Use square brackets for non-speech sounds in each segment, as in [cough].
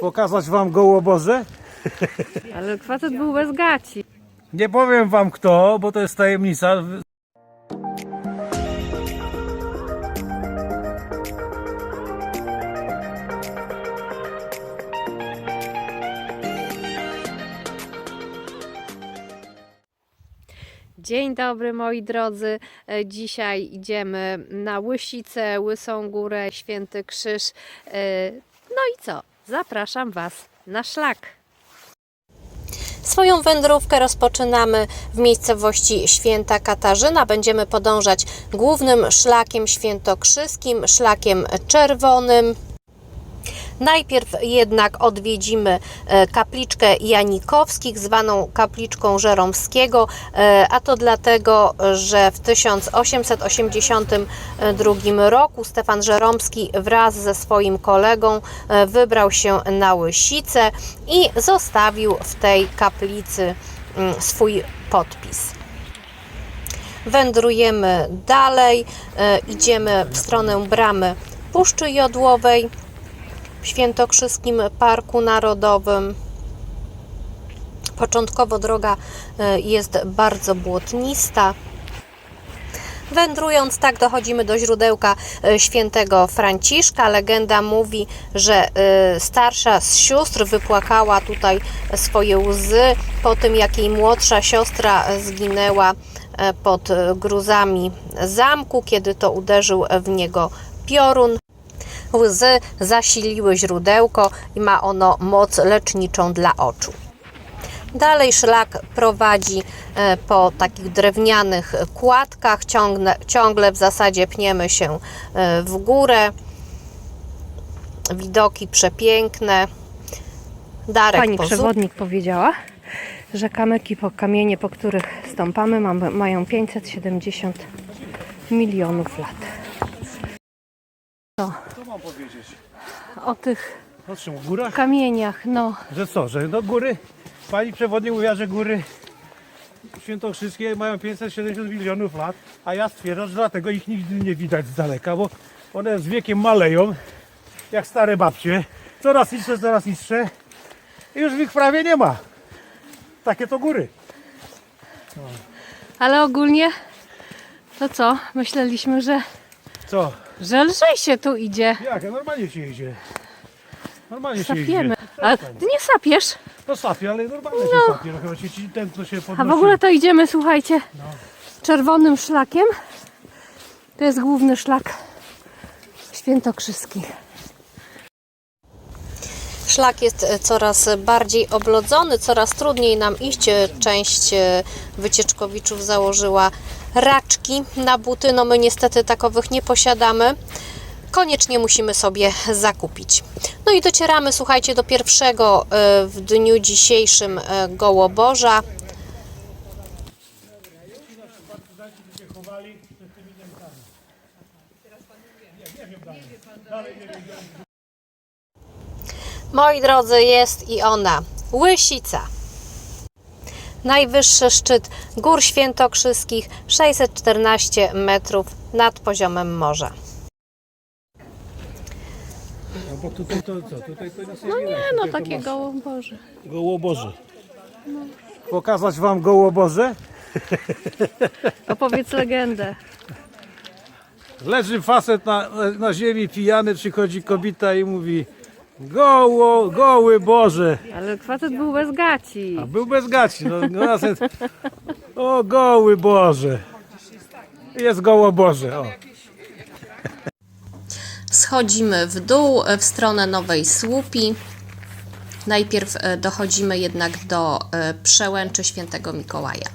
Pokazać wam gołoboże? Ale facet był bez gaci. Nie powiem wam kto, bo to jest tajemnica. Dzień dobry moi drodzy. E, Dzisiaj idziemy na Łysicę, Łysą Górę, Święty Krzyż. E, No i co? Zapraszam Was na szlak. Swoją wędrówkę rozpoczynamy w miejscowości Święta Katarzyna. Będziemy podążać głównym szlakiem świętokrzyskim, szlakiem czerwonym. Najpierw jednak odwiedzimy e, kapliczkę Janikowskich, zwaną kapliczką Żeromskiego, e, a to dlatego, że w 1882 roku Stefan Żeromski wraz ze swoim kolegą e, wybrał się na Łysicę i zostawił w tej kaplicy mm, swój podpis. Wędrujemy dalej, idziemy w stronę bramy Puszczy Jodłowej w Świętokrzyskim Parku Narodowym. Początkowo droga e, jest bardzo błotnista. Wędrując tak dochodzimy do źródełka e, świętego Franciszka. Legenda mówi, że e, starsza z sióstr wypłakała tutaj swoje łzy po tym, jak jej młodsza siostra zginęła pod gruzami zamku, kiedy to uderzył w niego piorun. Łzy zasiliły źródełko i ma ono moc leczniczą dla oczu. Dalej szlak prowadzi e, po takich drewnianych kładkach, ciągle, ciągle w zasadzie pniemy się e, w górę. Widoki przepiękne. Darek Pani przewodnik powiedziała, że kamyki po kamienie, po których stąpamy, mają 570 milionów lat. Co mam powiedzieć? O tych O czym? O górach? kamieniach, no. Że co, że no góry? Pani przewodnik mówiła, że góry świętokrzyskie mają 570 milionów lat, a ja stwierdzam, że dlatego ich nigdy nie widać z daleka, bo one z wiekiem maleją, jak stare babcie, coraz niższe, coraz niższe i już ich prawie nie ma. Takie to góry. Ale ogólnie to co? Myśleliśmy, że, Co? Że lżej się tu idzie. Jak? Normalnie się jedzie. Normalnie się Sapiemy. jedzie. A ty nie sapiesz? No sapie, ale normalnie się sapie. No chyba ci ci tętno się A w ogóle to idziemy, słuchajcie, czerwonym szlakiem. To jest główny szlak świętokrzyski. Szlak jest e, coraz bardziej oblodzony, coraz trudniej nam iść. E, Część e, wycieczkowiczów założyła raczki na buty. No my niestety takowych nie posiadamy. Koniecznie musimy sobie zakupić. No i docieramy, słuchajcie, do pierwszego e, w dniu dzisiejszym e, Gołoborza. Moi drodzy, jest i ona, Łysica. Najwyższy szczyt Gór Świętokrzyskich, 614 metrów nad poziomem morza. No bo tutaj to co? Tutaj to nic nie No widać. nie, no Tutaj to takie masz gołąboże. Gołoboże. Pokazać wam gołoboże? [laughs] Opowiedz legendę. Leży facet na, na ziemi pijany, przychodzi kobieta i mówi Goło, goły Boże. Ale facet był bez gaci. A był bez gaci. No, no o goły Boże. Jest goło Boże. O. Schodzimy w dół w stronę Nowej Słupi. Najpierw e, dochodzimy jednak do e, przełęczy Świętego Mikołaja.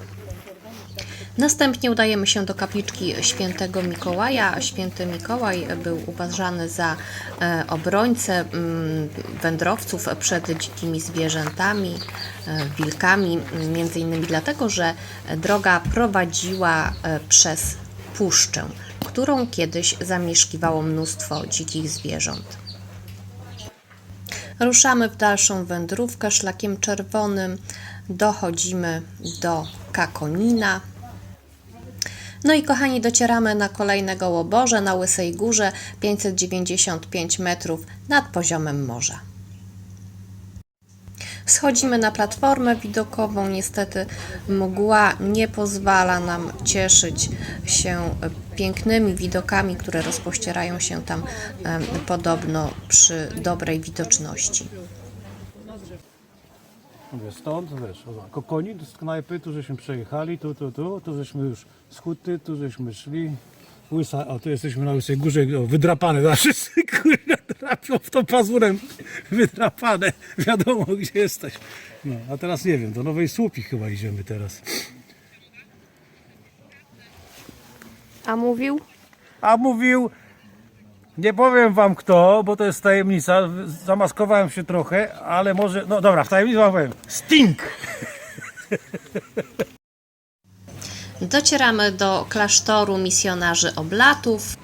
Następnie udajemy się do kapliczki Świętego Mikołaja. Święty Mikołaj był uważany za e, obrońcę mm, wędrowców przed dzikimi zwierzętami, e, wilkami, między innymi dlatego, że droga prowadziła e, przez puszczę, którą kiedyś zamieszkiwało mnóstwo dzikich zwierząt. Ruszamy w dalszą wędrówkę szlakiem czerwonym. Dochodzimy do Kakonina. No i kochani, docieramy na kolejnego łoborze na Łysej Górze 595 metrów nad poziomem morza. Schodzimy na platformę widokową. Niestety mgła nie pozwala nam cieszyć się pięknymi widokami, które rozpościerają się tam podobno przy dobrej widoczności. Mówię, stąd, wiesz, o, kokoni z knajpy, tu żeśmy przejechali, tu, tu, tu, tu żeśmy już z huty, tu żeśmy szli. Łysa, o tu jesteśmy na Łysej Górze, o, wydrapane, [laughs] zawsze kurwa drapią w to pazurem, wydrapane, wiadomo gdzie jesteś. No, a teraz nie wiem, do Nowej Słupi chyba idziemy teraz. A mówił? A mówił, nie powiem wam kto, bo to jest tajemnica, zamaskowałem się trochę, ale może, no dobra, w tajemnicy wam powiem, Sting! [laughs] Docieramy do klasztoru misjonarzy oblatów.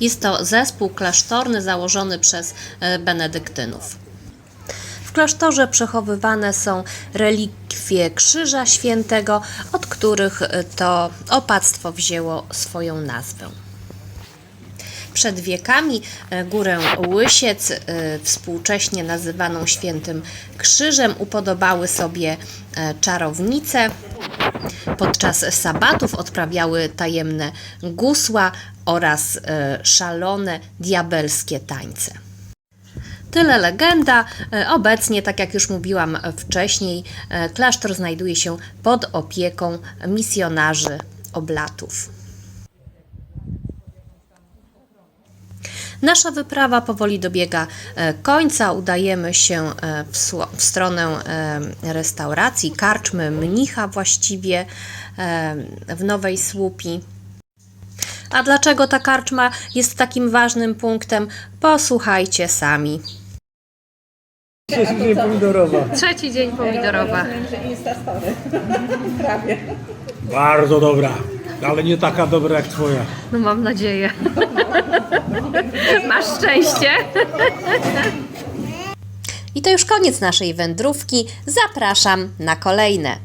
Jest to zespół klasztorny założony przez e, benedyktynów. W klasztorze przechowywane są relikwie Krzyża Świętego, od których e, to opactwo wzięło swoją nazwę. Przed wiekami e, górę Łysiec, e, współcześnie nazywaną Świętym Krzyżem, upodobały sobie e, czarownice. Podczas sabatów odprawiały tajemne gusła oraz szalone diabelskie tańce. Tyle legenda. Obecnie, tak jak już mówiłam wcześniej, klasztor znajduje się pod opieką misjonarzy oblatów. Nasza wyprawa powoli dobiega e, końca. Udajemy się e, w, w stronę e, restauracji, karczmy mnicha właściwie w Nowej Słupi. A dlaczego ta karczma jest takim ważnym punktem? Posłuchajcie sami. Dzień pomidorowa. Trzeci dzień pomidorowa. Bardzo dobra, ale nie taka dobra jak twoja. No mam nadzieję. Masz szczęście. I to już koniec naszej wędrówki. Zapraszam na kolejne.